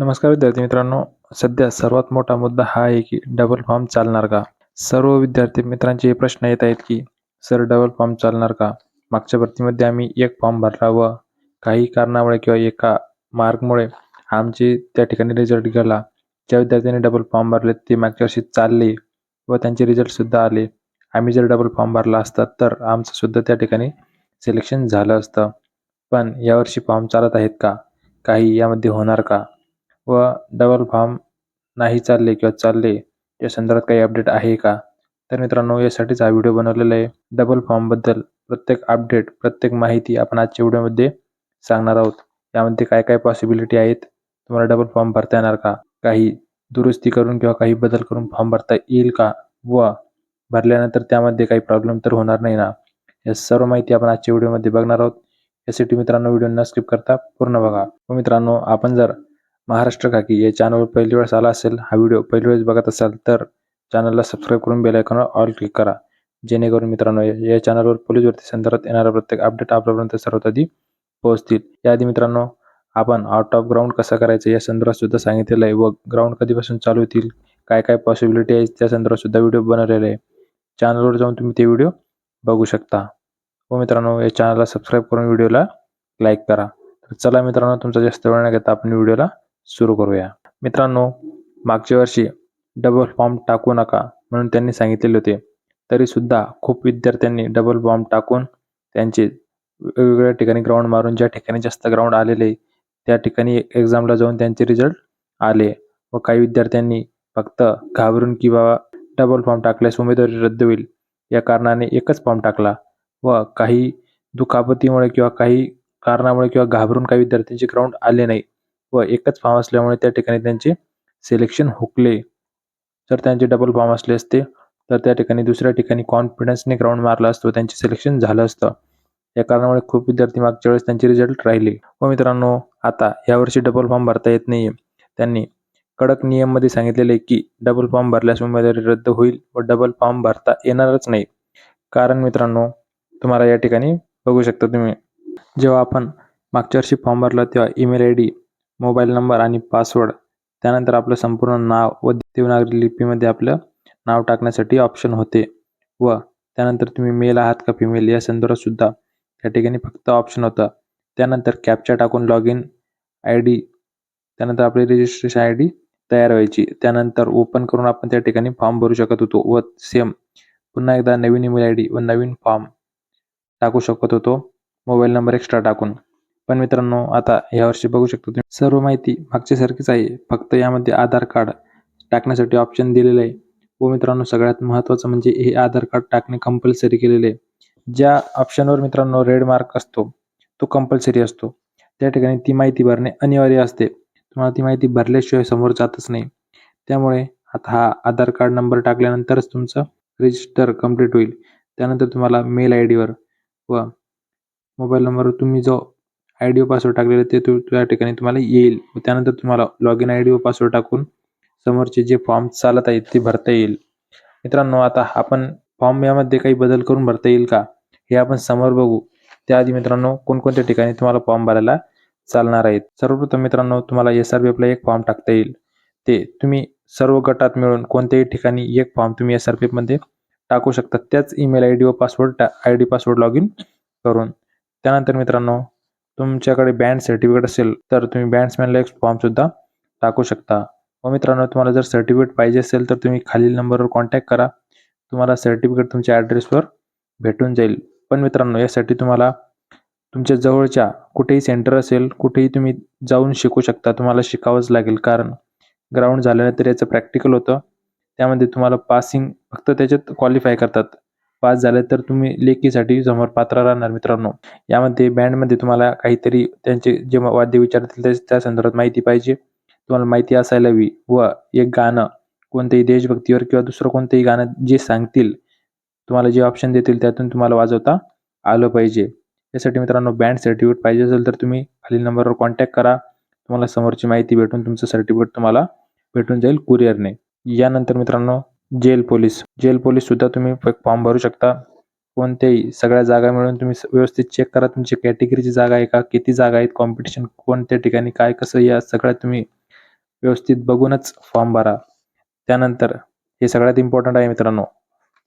नमस्कार विद्यार्थी मित्रांनो सध्या सर्वात मोठा मुद्दा हा आहे की डबल फॉर्म चालणार का? सर्व विद्यार्थी मित्रांचे हे प्रश्न येत आहेत की सर डबल फॉर्म चालणार का? मागच्या भरतीमध्ये आम्ही एक फॉर्म भरला व काही कारणामुळे किंवा एका मार्कमुळे आमचे त्या ठिकाणी रिझल्ट गेला. ज्या विद्यार्थ्यांनी डबल फॉर्म भरले ते मागच्या वर्षी चालले व त्यांचे रिझल्टसुद्धा आले. आम्ही जर डबल फॉर्म भरला असता तर आमचंसुद्धा त्या ठिकाणी सिलेक्शन झालं असतं. पण यावर्षी फॉर्म चालत आहेत का? काही यामध्ये होणार का? व डबल फॉर्म नाही चालले किंवा चालले या संदर्भात काही अपडेट आहे का? तर मित्रांनो यासाठीच हा व्हिडिओ बनवलेला आहे. डबल फॉर्मबद्दल प्रत्येक अपडेट प्रत्येक माहिती आपण आजच्या व्हिडिओमध्ये सांगणार आहोत. यामध्ये काय काय पॉसिबिलिटी आहेत? तुम्हाला डबल फॉर्म भरता येणार का? काही दुरुस्ती करून किंवा काही बदल करून फॉर्म भरता येईल का? व भरल्यानंतर त्यामध्ये काही प्रॉब्लेम तर होणार नाही ना? या सर्व माहिती आपण आजच्या व्हिडिओमध्ये बघणार आहोत. यासाठी मित्रांनो व्हिडिओ न स्किप करता पूर्ण बघा. व मित्रांनो आपण जर महाराष्ट्र खाकी या चॅनलवर पहिली वेळेस आला असेल हा व्हिडिओ पहिली वेळेस बघत असाल तर चॅनलला सबस्क्राईब करून बेल आयकॉनवर ऑल क्लिक करा. जेणेकरून मित्रांनो या चॅनलवर पोलीस भरती संदर्भात येणारा प्रत्येक अपडेट आपल्यापर्यंत सर्वात आधी पोहोचतील. याआधी मित्रांनो आपण आउट ऑफ ग्राउंड कसं करायचं या संदर्भात सुद्धा सांगितलेलं आहे. व ग्राउंड कधीपासून चालू होतील काय काय पॉसिबिलिटी आहे त्या संदर्भात सुद्धा व्हिडिओ बनवलेले आहे. चॅनलवर जाऊन तुम्ही ते व्हिडिओ बघू शकता. व मित्रांनो या चॅनलला सबस्क्राईब करून व्हिडिओला लाईक करा. तर चला मित्रांनो तुमचा जास्त वेळ न घेता आपण व्हिडिओला सुरू करूया. मित्रांनो मागच्या वर्षी डबल फॉर्म टाकू नका म्हणून त्यांनी सांगितलेले होते. तरी सुद्धा खूप विद्यार्थ्यांनी डबल फॉर्म टाकून त्यांचे वेगवेगळ्या ठिकाणी ग्राउंड मारून ज्या ठिकाणी जास्त ग्राउंड आलेले त्या ठिकाणी एक्झामला जाऊन त्यांचे रिझल्ट आले व काही विद्यार्थ्यांनी फक्त घाबरून की बाबा डबल फॉर्म टाकल्यास उमेदवारी रद्द होईल. या कारणाने एकच फॉर्म टाकला व काही दुखापतीमुळे किंवा काही कारणामुळे किंवा घाबरून काही विद्यार्थ्यांचे ग्राउंड आले नाही. व एकच फॉर्म असल्यामुळे त्या ठिकाणी त्यांचे सिलेक्शन हुकले. जर त्यांचे डबल फॉर्म असले असते तर त्या ठिकाणी दुसऱ्या ठिकाणी कॉन्फिडन्सने ग्राउंड मारला असतो त्यांचे सिलेक्शन झालं असतं. या कारणामुळे खूप विद्यार्थी मागच्या वेळेस त्यांचे रिझल्ट राहिले. व मित्रांनो आता यावर्षी डबल फॉर्म भरता येत नाही त्यांनी कडक नियममध्ये सांगितलेले की डबल फॉर्म भरल्यास उमेदवारी रद्द होईल व डबल फॉर्म भरता येणारच नाही. कारण मित्रांनो तुम्हाला या ठिकाणी बघू शकता तुम्ही. जेव्हा आपण मागच्या वर्षी फॉर्म भरला तेव्हा email I D mobile number आणि पासवर्ड. त्यानंतर आपलं संपूर्ण नाव व देवनागरी लिपीमध्ये आपलं नाव टाकण्यासाठी ऑप्शन होते. व त्यानंतर तुम्ही मेल आहात का फिमेल या संदर्भात सुद्धा त्या ठिकाणी फक्त ऑप्शन होतं. त्यानंतर कॅपचा टाकून लॉग इन आय डी त्यानंतर आपली रजिस्ट्रेशन आय डी तयार व्हायची. त्यानंतर ओपन करून आपण त्या ठिकाणी फॉर्म भरू शकत होतो व सेम पुन्हा एकदा नवीन ईमेल आय डी व नवीन फॉर्म टाकू शकत होतो. मोबाईल नंबर एक्स्ट्रा टाकून. पण मित्रांनो आता यावर्षी बघू शकतो तुम्ही सर्व माहिती मागच्यासारखीच आहे. फक्त यामध्ये आधार कार्ड टाकण्यासाठी ऑप्शन दिलेलं आहे. व मित्रांनो सगळ्यात महत्त्वाचं म्हणजे हे आधार कार्ड टाकणे कंपल्सरी केलेले आहे. ज्या ऑप्शनवर मित्रांनो रेड मार्क असतो तो कंपल्सरी असतो. त्या ठिकाणी ती माहिती भरणे अनिवार्य असते. तुम्हाला ती माहिती भरल्याशिवाय समोर जातच नाही. त्यामुळे आता हा आधार कार्ड नंबर टाकल्यानंतरच तुमचं रजिस्टर कंप्लीट होईल. त्यानंतर तुम्हाला मेल आय डीवर व मोबाईल नंबरवर तुम्ही जो आय डी व पासवर्ड टाकलेला ते तु त्या ठिकाणी तुम्हाला येईल. त्यानंतर तुम्हाला लॉग इन आय डी व पासवर्ड टाकून समोरचे जे फॉर्म चालत आहेत ते भरता येईल. मित्रांनो आता आपण फॉर्म यामध्ये काही बदल करून भरता येईल का? हे आपण समोर बघू. त्याआधी मित्रांनो कोणकोणत्या ठिकाणी तुम्हाला फॉर्म भरायला चालणार आहेत? सर्वप्रथम मित्रांनो तुम्हाला एस आर पी एक फॉर्म टाकता येईल. ते तुम्ही सर्व गटात मिळून कोणत्याही ठिकाणी एक फॉर्म तुम्ही एस आर पी मध्ये टाकू शकता. त्याच ईमेल आय डी व password I D password log in करून. त्यानंतर मित्रांनो तुमच्याकडे बँड सर्टिफिकेट असेल तर तुम्ही बँड्समॅनला एक फॉर्मसुद्धा टाकू शकता. व मित्रांनो तुम्हाला जर सर्टिफिकेट पाहिजे असेल तर तुम्ही खालील नंबरवर कॉन्टॅक्ट करा. तुम्हाला सर्टिफिकेट तुमच्या ॲड्रेसवर भेटून जाईल. पण मित्रांनो यासाठी तुम्हाला तुमच्या जवळच्या कुठेही सेंटर असेल कुठेही तुम्ही जाऊन शिकू शकता. तुम्हाला शिकावंच लागेल कारण ग्राउंड झाल्यानंतर याचं प्रॅक्टिकल होतं. त्यामध्ये तुम्हाला पासिंग फक्त त्याच्यात क्वालिफाय करतात. पास झाले तर तुम्ही लेखीसाठी समोर पात्र राहणार मित्रांनो. यामध्ये बँडमध्ये तुम्हाला काहीतरी त्यांचे जे वाद्य विचारतील त्या संदर्भात माहिती पाहिजे. तुम्हाला माहिती असायला हवी व एक गाणं कोणत्याही देशभक्तीवर किंवा दुसरं कोणतंही गाणं जे सांगतील तुम्हाला जे ऑप्शन देतील त्यातून तुम्हाला वाजवता आलं पाहिजे. यासाठी मित्रांनो बँड सर्टिफिकेट पाहिजे असेल तर तुम्ही खालील नंबरवर कॉन्टॅक्ट करा. तुम्हाला समोरची माहिती भेटून तुमचं सर्टिफिकेट तुम्हाला भेटून जाईल कुरिअरने यानंतर मित्रांनो जेल पोलीस. जेल पोलीस सुद्धा तुम्ही फॉर्म भरू शकता. कोणत्याही सगळ्या जागा मिळून तुम्ही व्यवस्थित चेक करा. तुमची कॅटेगरीची जागा आहे का? किती जागा आहेत? कॉम्पिटिशन कोणत्या ठिकाणी? काय कसं? या सगळ्या तुम्ही व्यवस्थित बघूनच फॉर्म भरा. त्यानंतर हे सगळ्यात इम्पॉर्टंट आहे मित्रांनो.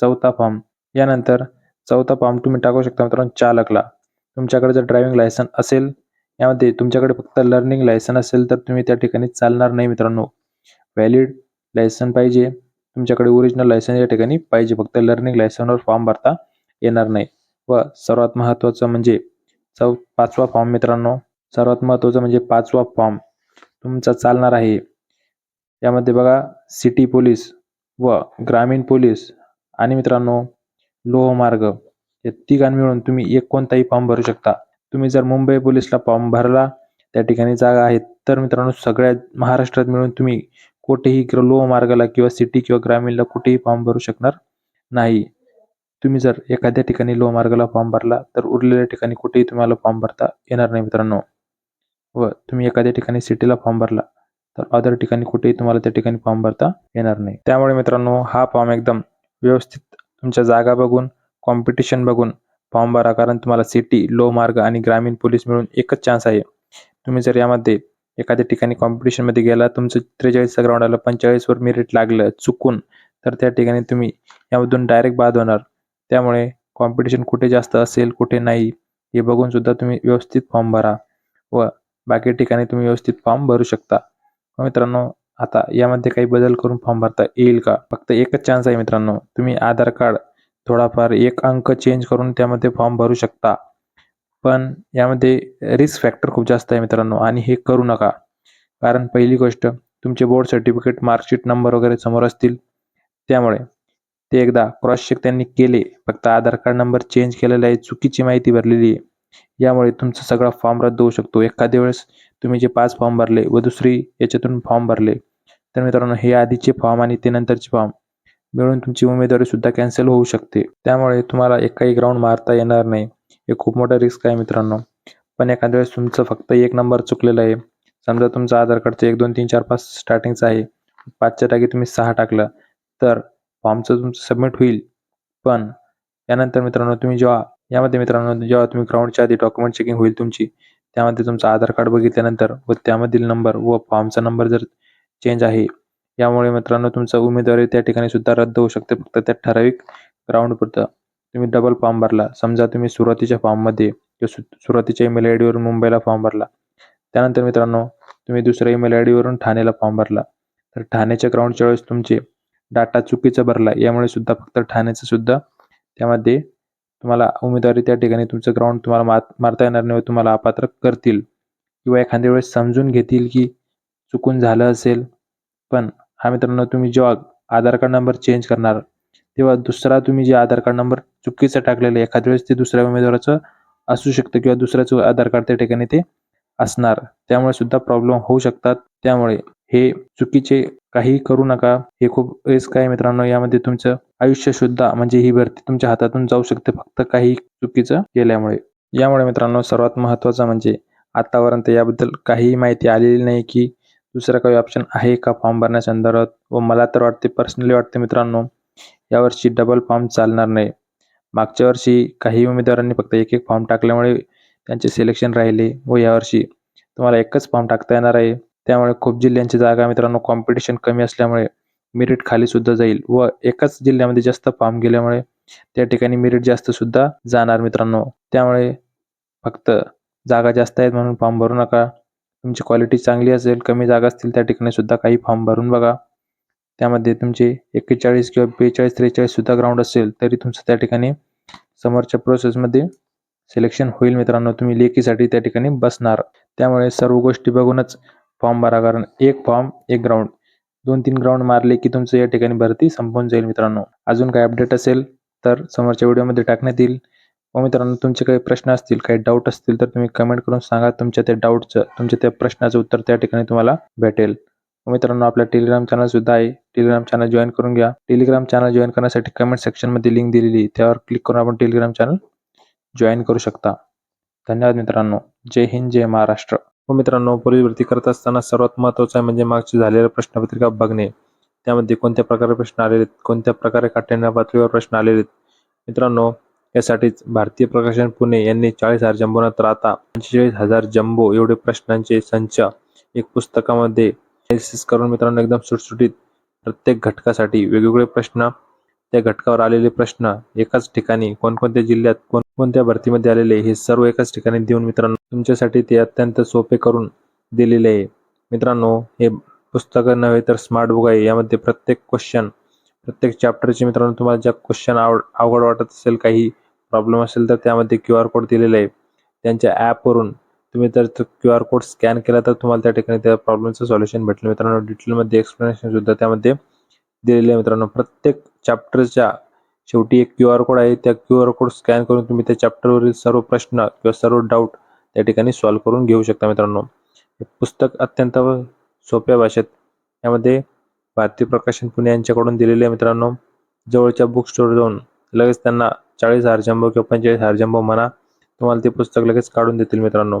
चौथा फॉर्म यानंतर चौथा फॉर्म तुम्ही टाकू शकता मित्रांनो चालकला. तुमच्याकडे जर ड्रायव्हिंग लायसन असेल यामध्ये तुमच्याकडे फक्त लर्निंग लायसन असेल तर तुम्ही त्या ठिकाणी चालणार नाही मित्रांनो. व्हॅलिड लायसन पाहिजे. तुमच्याकडे ओरिजिनल लायसन या ठिकाणी पाहिजे. फक्त लर्निंग लायसनवर फॉर्म भरता येणार नाही. व सर्वात महत्त्वाचं म्हणजे चौ पाचवा फॉर्म मित्रांनो. सर्वात महत्त्वाचं म्हणजे पाचवा फॉर्म तुमचा चालणार आहे. यामध्ये बघा सिटी पोलीस व ग्रामीण पोलीस आणि मित्रांनो लोहमार्ग. या तिघां मिळून तुम्ही एक कोणताही फॉर्म भरू शकता. तुम्ही जर मुंबई पोलीसला फॉर्म भरला त्या ठिकाणी जागा आहेत तर मित्रांनो सगळ्या महाराष्ट्रात मिळून तुम्ही कुठेही लोहमार्गाला किंवा सिटी किंवा ग्रामीणला कुठेही फॉर्म भरू शकणार नाही. तुम्ही जर एखाद्या ठिकाणी लोहमार्गाला फॉर्म भरला तर उरलेल्या ठिकाणी कुठेही तुम्हाला फॉर्म भरता येणार नाही मित्रांनो. व तुम्ही एखाद्या ठिकाणी सिटीला फॉर्म भरला तर अदर ठिकाणी कुठेही तुम्हाला त्या ठिकाणी फॉर्म भरता येणार नाही. त्यामुळे मित्रांनो हा फॉर्म एकदम व्यवस्थित तुमच्या जागा बघून कॉम्पिटिशन बघून फॉर्म भरा कारण तुम्हाला सिटी लोहमार्ग आणि ग्रामीण पोलीस मिळून एकच चान्स आहे. तुम्ही जर यामध्ये एखाद्या ठिकाणी कॉम्पिटिशनमध्ये गेला तुमचं त्रेचाळीसचा ग्राउंड आलं पंचेचाळीसवर मेरिट लागलं चुकून तर त्या ठिकाणी तुम्ही यामधून डायरेक्ट बाद होणार. त्यामुळे कॉम्पिटिशन कुठे जास्त असेल कुठे नाही हे बघून सुद्धा तुम्ही व्यवस्थित फॉर्म भरा व बाकी ठिकाणी तुम्ही व्यवस्थित फॉर्म भरू शकता. मित्रांनो आता यामध्ये काही बदल करून फॉर्म भरता येईल का? फक्त एकच चान्स आहे मित्रांनो तुम्ही आधार कार्ड थोडाफार एक अंक चेंज करून त्यामध्ये फॉर्म भरू शकता. पण यामध्ये रिस्क फॅक्टर खूप जास्त आहे मित्रांनो आणि हे करू नका. कारण पहिली गोष्ट तुमचे बोर्ड सर्टिफिकेट मार्कशीट नंबर वगैरे समोर असतील. त्यामुळे ते एकदा क्रॉस चेक त्यांनी केले. फक्त आधार कार्ड नंबर चेंज केलेला आहे चुकीची माहिती भरलेली आहे. यामुळे तुमचा सगळा फॉर्म रद्द होऊ शकतो. एखाद्या वेळेस तुम्ही जे पाच फॉर्म भरले व दुसरी याच्यातून फॉर्म भरले तर मित्रांनो हे आधीचे फॉर्म आणि ते नंतरचे फॉर्म मिळून तुमची उमेदवारी सुद्धा कॅन्सल होऊ शकते. त्यामुळे तुम्हाला एकाही ग्राउंड मारता येणार नाही. हे खूप मोठं रिस्क आहे मित्रांनो. पण एखाद्या वेळेस तुमचं फक्त एक नंबर चुकलेला आहे. समजा तुमचं आधार कार्डचं एक दोन तीन चार पाच स्टार्टिंगचं आहे. पाचच्या टाकी तुम्ही सहा टाकलं तर फॉर्मचं तुमचं सबमिट होईल. पण त्यानंतर मित्रांनो तुम्ही जेव्हा यामध्ये मित्रांनो जेव्हा तुम्ही ग्राउंडच्या आधी डॉक्युमेंट चेकिंग होईल तुमची त्यामध्ये तुमचं आधार कार्ड बघितल्यानंतर व त्यामधील नंबर व फॉर्मचा नंबर जर चेंज आहे यामुळे मित्रांनो तुमचा उमेदवारी त्या ठिकाणी सुद्धा रद्द होऊ शकते फक्त त्या ठराविक ग्राउंडपुरतं तुम्ही डबल फॉर्म भरला. समजा तुम्ही सुरुवातीच्या फॉर्ममध्ये किंवा सु सुरुवातीच्या ईमेल आय डीवरून मुंबईला फॉर्म भरला. त्यानंतर मित्रांनो तुम्ही दुसऱ्या ईमेल आय डीवरून ठाण्याला फॉर्म भरला. तर ठाण्याच्या ग्राउंडच्या वेळेस तुमचे डाटा चुकीचा भरला. यामुळे सुद्धा फक्त ठाण्याचं सुद्धा त्यामध्ये तुम्हाला उमेदवारी त्या ठिकाणी तुमचं ग्राउंड तुम्हाला मार मारता येणार नाही व तुम्हाला अपात्र करतील. किंवा एखाद्या वेळेस समजून घेतील की चुकून झालं असेल. पण हा मित्रांनो तुम्ही जेव्हा आधार कार्ड नंबर चेंज करणार तेव्हा दुसरा तुम्ही जे आधार कार्ड नंबर चुकीचं टाकलेलं एखाद्या वेळेस ते दुसऱ्या उमेदवाराचं असू शकतं किंवा दुसऱ्याचं आधार कार्ड त्या ठिकाणी ते असणार. त्यामुळे सुद्धा प्रॉब्लेम होऊ शकतात. त्यामुळे हे चुकीचे काही करू नका. हे खूप रिस्क आहे मित्रांनो. यामध्ये तुमचं आयुष्य सुद्धा म्हणजे ही भरती तुमच्या हातातून जाऊ शकते फक्त काही चुकीचं केल्यामुळे. यामुळे मित्रांनो सर्वात महत्त्वाचं म्हणजे आतापर्यंत याबद्दल काहीही माहिती आलेली नाही की दुसरा काही ऑप्शन आहे का फॉर्म भरण्यासंदर्भात? संदर्भात व मला तर वाटते पर्सनली वाटते मित्रांनो यावर्षी डबल फॉर्म चालणार नाही. मागच्या वर्षी काही उमेदवारांनी फक्त एक एक फॉर्म टाकल्यामुळे त्यांचे सिलेक्शन राहिले व यावर्षी तुम्हाला एकच फॉर्म टाकता येणार आहे. त्यामुळे खूप जिल्ह्यांची जागा मित्रांनो कॉम्पिटिशन कमी असल्यामुळे मेरिट खाली सुद्धा जाईल व एकाच जिल्ह्यामध्ये जास्त फॉर्म गेल्यामुळे त्या ठिकाणी मेरिट जास्त सुद्धा जाणार मित्रांनो. त्यामुळे फक्त जागा जास्त आहेत म्हणून फॉर्म भरू नका. तुमची क्वालिटी चांगली असेल कमी जागा असतील त्या ठिकाणी सुद्धा काही फॉर्म भरून बघा. त्यामध्ये तुमचे एक्केचाळीस किंवा बेचाळीस त्रेचाळीस सुद्धा ग्राउंड असेल तरी तुमचं त्या ठिकाणी समोरच्या प्रोसेसमध्ये सिलेक्शन होईल मित्रांनो. तुम्ही लेखीसाठी त्या ठिकाणी बसणार. त्यामुळे सर्व गोष्टी बघूनच फॉर्म भरा कारण एक फॉर्म एक ग्राउंड दोन तीन ग्राउंड मारले की तुमचं या ठिकाणी भरती संपून जाईल मित्रांनो. अजून काही अपडेट असेल तर समोरच्या व्हिडिओमध्ये टाकण्यात येईल. व मित्रांनो तुमचे काही प्रश्न असतील काही डाऊट असतील तर तुम्ही कमेंट करून सांगा. तुमच्या त्या डाऊटचं तुमच्या त्या प्रश्नाचं उत्तर त्या ठिकाणी तुम्हाला भेटेल. मित्रांनो आपला टेलिग्राम चॅनल सुद्धा आहे. टेलिग्राम चॅनल जॉईन करून घ्या. टेलिग्राम चॅनल जॉईन करण्यासाठी कमेंट सेक्शनमध्ये लिंक दिलेली आहे. त्यावर क्लिक करून आपण टेलिग्राम चॅनल जॉईन करू शकता. धन्यवाद मित्रांनो. जय हिंद जय महाराष्ट्र. व मित्रांनो पोलीस भरती करत असताना सर्वात महत्त्वाचं आहे म्हणजे मागची झालेल्या प्रश्नपत्रिका बघणे. त्यामध्ये कोणत्या प्रकारे प्रश्न आलेले आहेत? कोणत्या प्रकारे काठ्याण्या पातळीवर प्रश्न आलेले आहेत? मित्रांनो यासाठीच भारतीय प्रकाशन पुणे यांनी चाळीस हजार जम्बो राहता आता पंचेचाळीस हजार जम्बो एवढे प्रश्नांचे संच एक पुस्तकामध्ये अनालिसिस करून मित्रांनो एकदम सुटसुटीत प्रत्येक घटकासाठी वेगवेगळे प्रश्न त्या घटकावर आलेले प्रश्न एकाच ठिकाणी कोणकोणत्या जिल्ह्यात कोणकोणत्या भरतीमध्ये आलेले हे सर्व एकाच ठिकाणी देऊन मित्रांनो तुमच्यासाठी ते अत्यंत सोपे करून दिलेले आहे. मित्रांनो हे पुस्तकं नव्हे तर स्मार्ट बुक आहे. यामध्ये प्रत्येक क्वेश्चन प्रत्येक चॅप्टरचे मित्रांनो तुम्हाला ज्या क्वेश्चन आवड अवघड वाटत असेल काही प्रॉब्लेम असेल तर त्यामध्ये क्यू आर कोड दिलेला आहे. त्यांच्या ॲपवरून तुम्ही जर क्यू आर कोड स्कॅन केला तर तुम्हाला त्या ठिकाणी त्या प्रॉब्लेमचं सॉल्युशन भेटलं. मित्रांनो डिटेलमध्ये एक्सप्लेनेशन सुद्धा त्यामध्ये दिलेले आहे मित्रांनो. प्रत्येक चॅप्टरच्या शेवटी एक क्यू आर कोड आहे. त्या क्यू आर कोड स्कॅन करून तुम्ही त्या चॅप्टरवरील सर्व प्रश्न किंवा सर्व डाऊट त्या ठिकाणी सॉल्व्ह करून घेऊ शकता मित्रांनो. हे पुस्तक अत्यंत सोप्या भाषेत यामध्ये भारती प्रकाशन पुणे यांच्याकडून दिलेले आहे मित्रांनो. जवळच्या बुक स्टोर जाऊन लगेच त्यांना चाळीस हजार जंबो किंवा पंचेचाळीस हजार जंबो म्हणा. तुम्हाला ते पुस्तक लगेच काढून देतील मित्रांनो.